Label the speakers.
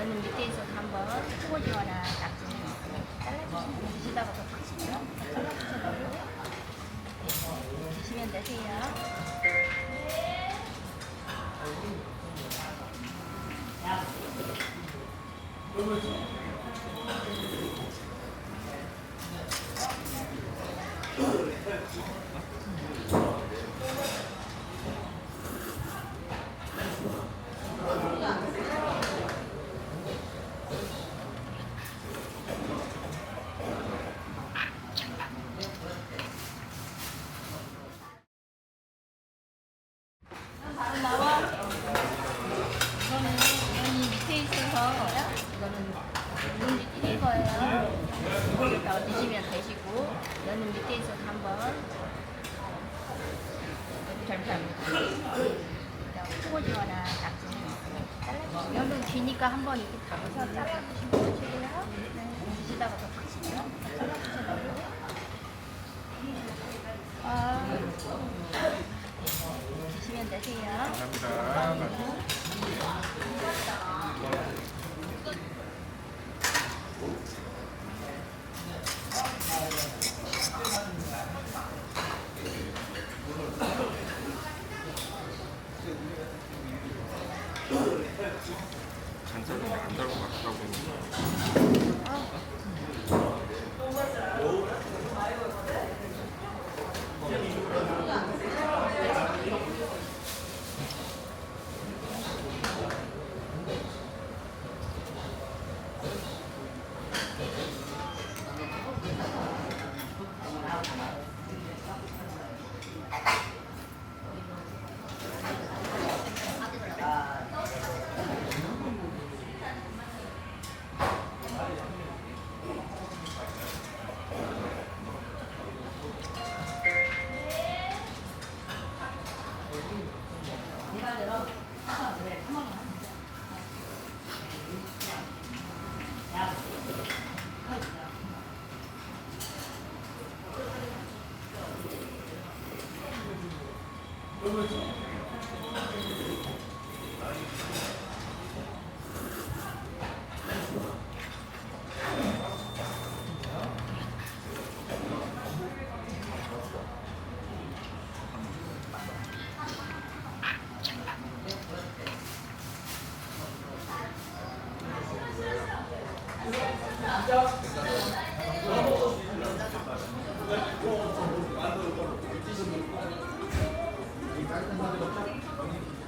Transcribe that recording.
Speaker 1: 면은 밑에 있어서 한번 꼬지거나 낙지는 잘라주시면 드시다가 더 크시죠? 잘라주셔도 드시면 되세요. 나와. 이거는 면이 밑에 있어서 이거는 누룽지 튀길 거예요. 이따가 드시면 되시고 면은 밑에 있어서 한번 절편. 소고지거나 낙지는 기니까 한번 이렇게 잡아서 잘라주시면 되시고요. 네, 드시다가 더 크시면 잘라주셔도 아, 드시면 되세요.
Speaker 2: 감사합니다. 간장이 안 달고 같다고. 했는데 감사합니다. どっちだ?